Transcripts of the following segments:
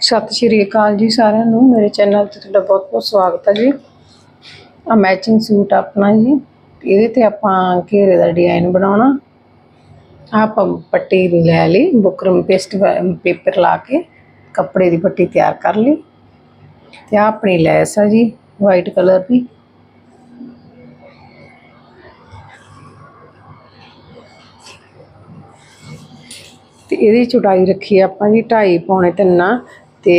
ਸਤਿ ਸ਼੍ਰੀ ਅਕਾਲ ਜੀ ਸਾਰਿਆਂ ਨੂੰ। ਮੇਰੇ ਚੈਨਲ ਤੇ ਤੁਹਾਡਾ ਬਹੁਤ ਬਹੁਤ ਸਵਾਗਤ ਹੈ ਜੀ। ਆ ਮੈਚਿੰਗ ਸੂਟ ਆਪਣਾ ਜੀ। ਇਹਦੇ ਤੇ ਆਪਾਂ ਘੇਰੇ ਦਾ ਡਿਜ਼ਾਈਨ ਬਣਾਉਣਾ। ਆਪਾਂ ਪੱਟੀ ਲੈ ਲਈ, ਬੁਕਰਮ ਪੇਸਟ ਪੇਪਰ ਲਾ ਕੇ ਕੱਪੜੇ ਦੀ ਪੱਟੀ ਤਿਆਰ ਕਰ ਲਈ। ਤੇ ਆਹ ਆਪਣੀ ਲੈਸ ਆ ਜੀ ਵਾਈਟ ਕਲਰ ਦੀ। ਤੇ ਇਹਦੀ ਚੌੜਾਈ ਰੱਖੀ ਆਪਾਂ ਜੀ 2.5 ਪੌਣੇ ਤਿੰਨਾਂ ਤੇ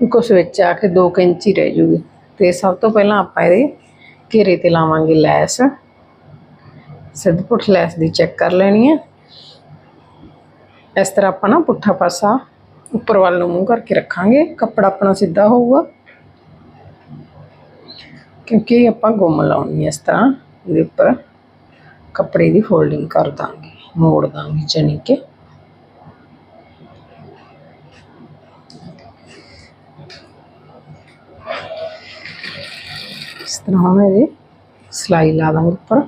ਕੁਛ ਵਿੱਚ ਆ ਕੇ 2 ਇੰਚ ਹੀ ਰਹਿ ਜੂਗੀ। ਤੇ ਸਭ ਤੋਂ ਪਹਿਲਾਂ ਆਪਾਂ ਇਹਦੇ ਘੇਰੇ ਤੇ ਲਾਵਾਂਗੇ ਲੈਸ। ਸਿੱਧ ਪੁੱਠ ਲੈਸ ਦੀ ਚੈੱਕ ਕਰ ਲੈਣੀ ਹੈ ਇਸ ਤਰ੍ਹਾਂ ਆਪਾਂ ਨਾ ਪੁੱਠਾ ਪਾਸਾ ਉੱਪਰ ਵੱਲ ਨੂੰ ਮੂੰਹ ਕਰਕੇ ਰੱਖਾਂਗੇ। ਕੱਪੜਾ ਆਪਣਾ ਸਿੱਧਾ ਹੋਊਗਾ। ਕਿਉਂਕਿ ਆਪਾਂ ਗੁੰਮ ਲਾਉਣੀ ਹੈ ਇਸ ਤਰ੍ਹਾਂ। ਇਹਦੇ ਉੱਪਰ ਕੱਪੜੇ ਦੀ ਫੋਲਡਿੰਗ ਕਰ ਦਾਂਗੇ, ਮੋੜ ਦਾਂਗੇ ਜਾਣੀ ਕਿ। ਇਸ ਤਰ੍ਹਾਂ ਹੁਣ ਇਹਦੇ। ਸਿਲਾਈ ਲਾ ਦਾਂਗੇ ਉੱਪਰ।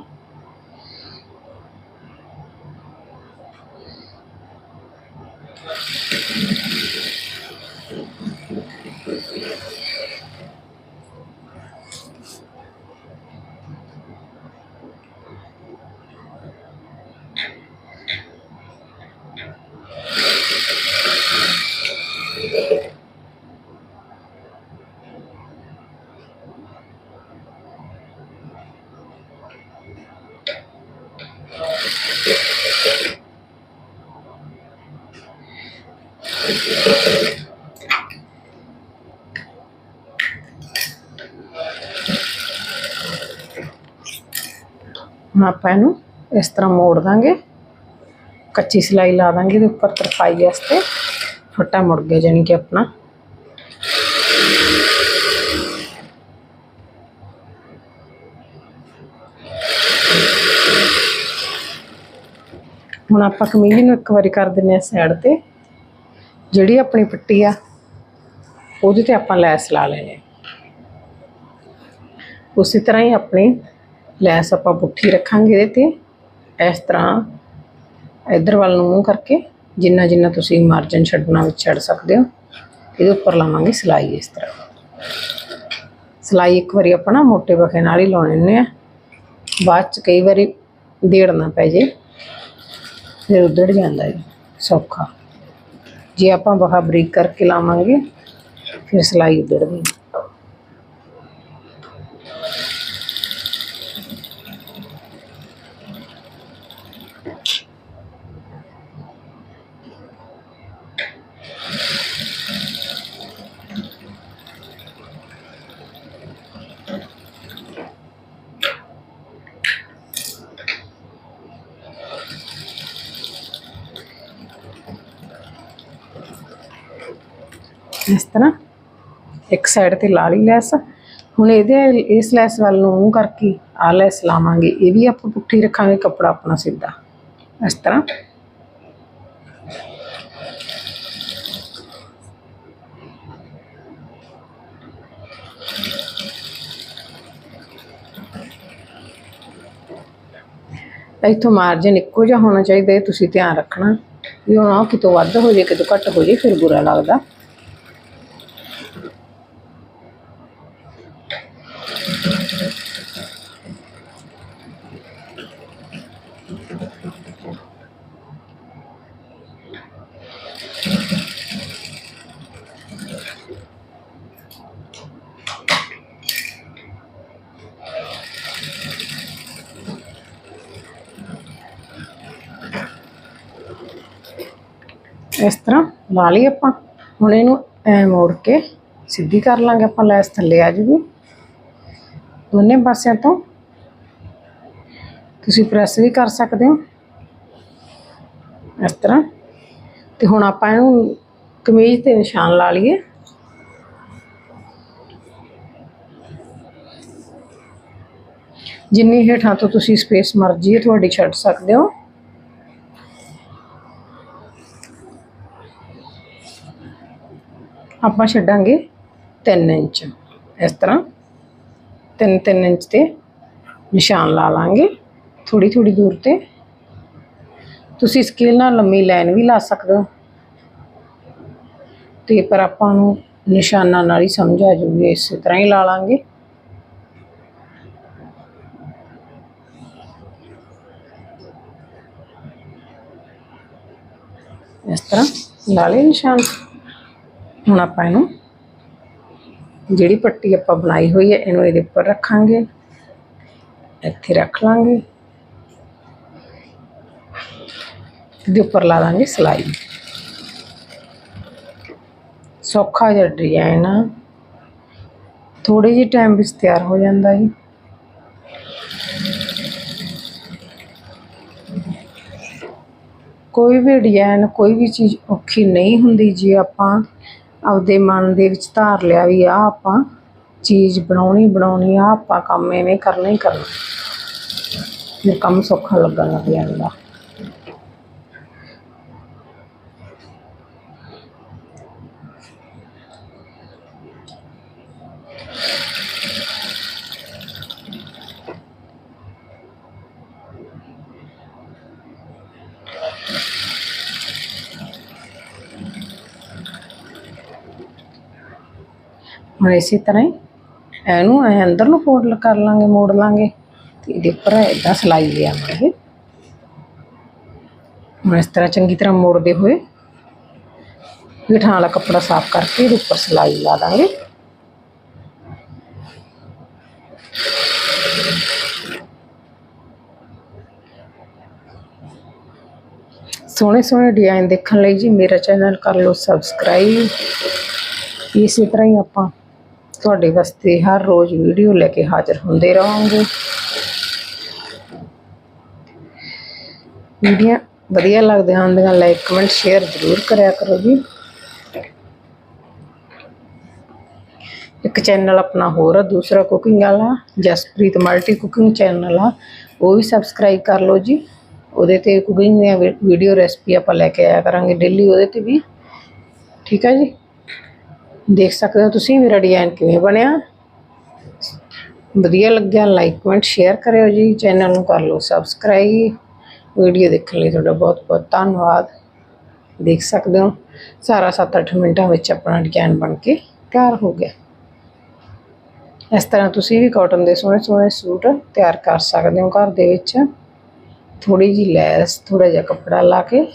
ਹੁਣ ਆਪਾਂ ਇਹਨੂੰ ਇਸ ਤਰ੍ਹਾਂ ਮੋੜ ਦਾਂਗੇ ਕੱਚੀ ਸਿਲਾਈ ਲਾ ਦਾਂਗੇ ਇਹਦੇ ਉੱਪਰ ਤਰਪਾਈ ਵਾਸਤੇ ਫੱਟਾ ਮੁੜ ਗਿਆ ਜਾਣੀ ਕਿ ਆਪਣਾ ਹੁਣ ਆਪਾਂ ਕਮੀਜ਼ ਨੂੰ ਇੱਕ ਵਾਰੀ ਕਰ ਦਿੰਨੇ ਆ ਸਾਈਡ ਤੇ ਜਿਹੜੀ ਆਪਣੀ ਪੱਟੀ ਆ, ਉਹਦੇ ਤੇ ਆਪਾਂ ਲੈਸ ਲਾ ਲੈਣੀ ਉਸੇ ਤਰ੍ਹਾਂ ਹੀ ਆਪਣੀ ਲੈਸ ਆਪਾਂ ਪੁੱਠੀ ਰੱਖਾਂਗੇ ਇਹਦੇ ਤੇ। ਇਸ ਤਰ੍ਹਾਂ ਇਧਰ ਵੱਲ ਨੂੰ ਮੂੰਹ ਕਰਕੇ ਜਿੰਨਾ ਜਿੰਨਾ ਤੁਸੀਂ ਮਾਰਜਨ ਛੱਡਣਾ ਵਿੱਚ ਛੱਡ ਸਕਦੇ ਹੋ, ਇਹਦੇ ਉੱਪਰ ਲਾਵਾਂਗੇ ਸਿਲਾਈ ਇਸ ਤਰ੍ਹਾਂ। ਸਿਲਾਈ ਇੱਕ ਵਾਰੀ ਆਪਾਂ ਨਾ ਮੋਟੇ ਵਖੇ ਨਾਲ ਹੀ ਲਾਉਣੇ ਨੇ ਆ। ਬਾਅਦ ਚ ਕਈ ਵਾਰੀ ਦੇੜਨਾ ਪੈ ਜੇ, ਫਿਰ ਉਧੜ ਜਾਂਦਾ ਹੈ ਸੌਖਾ। ਜੇ ਆਪਾਂ ਵਖਾ ਬਰੀਕ ਕਰਕੇ ਲਾਵਾਂਗੇ ਫਿਰ ਸਿਲਾਈ ਉਧੜਦੀ ਇਸ ਤਰ੍ਹਾਂ ਇੱਕ ਸਾਈਡ ਤੇ ਲਾ ਲਈ ਲੈਸ ਹੁਣ ਇਹਦੇ, ਇਸ ਲੈਸ ਵੱਲ ਨੂੰ ਮੂੰਹ ਕਰਕੇ ਆ ਲੈਸ ਲਾਵਾਂਗੇ, ਇਹ ਵੀ ਆਪਾਂ ਪੁੱਠੀ ਰੱਖਾਂਗੇ, ਕੱਪੜਾ ਆਪਣਾ ਸਿੱਧਾ। ਇਸ ਤਰ੍ਹਾਂ। ਇੱਥੋਂ ਮਾਰਜਨ ਇੱਕੋ ਜਿਹਾ ਹੋਣਾ ਚਾਹੀਦਾ, ਇਹ ਤੁਸੀਂ ਧਿਆਨ ਰੱਖਣਾ। ਵੀ ਹੁਣ ਆਹ ਕਿਤੋਂ ਵੱਧ ਹੋ ਜੇ, ਕਿਤੋਂ ਘੱਟ ਹੋ ਜੇ, ਫਿਰ ਬੁਰਾ ਲੱਗਦਾ। ਇਸ ਤਰ੍ਹਾਂ ਲਾ ਲਈ ਆਪਾਂ। ਹੁਣ ਇਹਨੂੰ ਐ ਮੋੜ ਕੇ ਸਿੱਧੀ ਕਰ ਲਾਂਗੇ ਆਪਾਂ ਲੈਸ ਥੱਲੇ ਆ ਜੂਗੀ। ਦੋਨੇ ਪਾਸਿਆਂ ਤੋਂ ਤੁਸੀਂ ਪ੍ਰੈਸ ਵੀ ਕਰ ਸਕਦੇ ਹੋ। ਇਸ ਤਰ੍ਹਾਂ। ਤੇ ਹੁਣ ਆਪਾਂ ਇਹਨੂੰ ਕਮੀਜ਼ ਤੇ ਨਿਸ਼ਾਨ ਲਾ ਲਈਏ। ਜਿੰਨੀ ਹੇਠਾਂ ਤੋਂ ਤੁਸੀਂ ਸਪੇਸ ਮਰਜ਼ੀ ਹੈ ਤੁਹਾਡੀ ਛੱਡ ਸਕਦੇ ਹੋ। ਆਪਾਂ ਛੱਡਾਂਗੇ 3 ਇੰਚ। ਇਸ ਤਰ੍ਹਾਂ 3 3 ਇੰਚ ਤੇ ਨਿਸ਼ਾਨ ਲਾ ਲਾਂਗੇ ਥੋੜੀ ਥੋੜੀ ਦੂਰ ਤੇ। ਤੁਸੀਂ ਸਕੇਲ ਨਾਲ ਲੰਮੀ ਲਾਈਨ ਵੀ ਲਾ ਸਕਦੇ ਹੋ। ਤੇ ਪਰ ਆਪਾਂ ਨੂੰ ਨਿਸ਼ਾਨਾਂ ਨਾਲ ਹੀ ਸਮਝ ਆ ਜੂਗੀ ਇਸੇ ਤਰ੍ਹਾਂ ਹੀ ਲਾ ਲਾਂਗੇ। ਇਸ ਤਰ੍ਹਾਂ ਲਾ ਲਏ ਨਿਸ਼ਾਨ। ਹੁਣ ਆਪਾਂ ਇਹਨੂੰ ਜਿਹੜੀ ਪੱਟੀ ਆਪਾਂ ਬਣਾਈ ਹੋਈ ਹੈ, ਇਹਨੂੰ ਇਹਦੇ ਉੱਪਰ ਰੱਖਾਂਗੇ। ਇੱਥੇ ਰੱਖ ਲਾਂਗੇ। ਇਹਦੇ ਉੱਪਰ ਲਾ ਦਾਂਗੇ ਸਲਾਈ। ਸੌਖਾ ਜਿਹਾ ਡਿਜ਼ਾਈਨ ਆ। ਥੋੜੇ ਜਿਹੇ ਟਾਈਮ ਵਿੱਚ ਤਿਆਰ ਹੋ ਜਾਂਦਾ ਜੀ। ਕੋਈ ਵੀ ਡਿਜ਼ਾਈਨ ਕੋਈ ਵੀ ਚੀਜ਼ ਔਖੀ ਨਹੀਂ ਹੁੰਦੀ ਜੇ ਆਪਾਂ। ਆਪਦੇ ਮਨ ਦੇ ਵਿੱਚ ਧਾਰ ਲਿਆ ਵੀ ਆ ਆਪਾਂ ਚੀਜ਼ ਬਣਾਉਣੀ ਬਣਾਉਣੀ ਆ ਆਪਾਂ ਕੰਮ ਐਵੇਂ ਕਰਨਾ ਹੀ ਕਰਨਾ। ਫਿਰ ਕੰਮ ਸੌਖਾ ਲੱਗਣ ਲੱਗ ਜਾਂਦਾ। ਹੁਣ ਇਸੇ ਤਰ੍ਹਾਂ ਹੀ ਇਹਨੂੰ ਐ ਅੰਦਰ ਨੂੰ ਫੋਲਡ ਕਰ ਲਾਂਗੇ ਮੋੜ ਲਾਂਗੇ ਤੇ ਇਹਦੇ ਉੱਪਰ ਇਦਾਂ ਸਲਾਈ ਲਿਆਵਾਂਗੇ ਹੁਣ ਇਸ ਤਰ੍ਹਾਂ ਚੰਗੀ ਤਰ੍ਹਾਂ ਮੋੜਦੇ ਹੋਏ ਪਿਠਾਂ ਵਾਲਾ ਕੱਪੜਾ ਸਾਫ਼ ਕਰਕੇ ਇਹਦੇ ਉੱਪਰ ਸਲਾਈ ਲਾ ਦਾਂਗੇ ਸੋਹਣੇ ਸੋਹਣੇ ਡਿਜ਼ਾਈਨ ਦੇਖਣ ਲਈ ਜੀ ਮੇਰਾ ਚੈਨਲ ਕਰ ਲਓ ਸਬਸਕ੍ਰਾਈਬ ਇਸੇ ਤਰ੍ਹਾਂ ਹੀ ਆਪਾਂ ਤੁਹਾਡੇ ਵਾਸਤੇ ਹਰ ਰੋਜ਼ ਵੀਡੀਓ ਲੈ ਕੇ ਹਾਜ਼ਰ ਹੁੰਦੇ ਰਹਾਂਗੇ। ਵੀਡੀਓ ਵਧੀਆ ਲੱਗਦੀਆਂ ਹੁੰਦੀਆਂ ਲਾਈਕ ਕਮੈਂਟ ਸ਼ੇਅਰ ਜ਼ਰੂਰ ਕਰਿਆ ਕਰੋ ਜੀ। ਇੱਕ ਚੈਨਲ ਆਪਣਾ ਹੋਰ ਆ, ਦੂਸਰਾ ਕੁਕਿੰਗ ਵਾਲਾ, ਜਸਪ੍ਰੀਤ ਮਲਟੀ ਕੁਕਿੰਗ ਚੈਨਲ ਆ, ਉਹ ਵੀ ਸਬਸਕ੍ਰਾਈਬ ਕਰ ਲਓ ਜੀ। ਉਹਦੇ ਤੇ ਕੁਕਿੰਗ ਦੀਆਂ ਵੀਡੀਓ ਰੈਸਪੀ ਆਪਾਂ ਲੈ ਕੇ ਆਇਆ ਕਰਾਂਗੇ ਡੇਲੀ ਉਹਦੇ ਤੇ ਵੀ। ਠੀਕ ਹੈ ਜੀ? ਦੇਖ ਸਕਦੇ ਹੋ ਤੁਸੀਂ ਮੇਰਾ ਡਿਜ਼ਾਈਨ ਕਿਵੇਂ ਬਣਿਆ। ਵਧੀਆ ਲੱਗਿਆ ਲਾਈਕ ਕਮੈਂਟ ਸ਼ੇਅਰ ਕਰਿਓ ਜੀ। ਚੈਨਲ ਨੂੰ ਕਰ ਲਓ ਸਬਸਕ੍ਰਾਈਬ ਵੀਡੀਓ ਦੇਖਣ ਲਈ ਤੁਹਾਡਾ ਬਹੁਤ ਬਹੁਤ ਧੰਨਵਾਦ। ਦੇਖ ਸਕਦੇ ਹੋ, ਸਾਰਾ 7-8 ਮਿੰਟਾਂ ਵਿੱਚ ਆਪਣਾ ਡਿਜ਼ਾਈਨ ਬਣ ਕੇ ਤਿਆਰ ਹੋ ਗਿਆ। ਇਸ ਤਰ੍ਹਾਂ ਤੁਸੀਂ ਵੀ ਕਾਟਨ ਦੇ ਸੋਹਣੇ ਸੋਹਣੇ ਸੂਟ ਤਿਆਰ ਕਰ ਸਕਦੇ ਹੋ ਘਰ ਦੇ ਵਿੱਚ। ਥੋੜੀ ਜਿਹੀ ਲੈਸ ਥੋੜਾ ਜਿਹਾ ਕੱਪੜਾ ਲਾ ਕੇ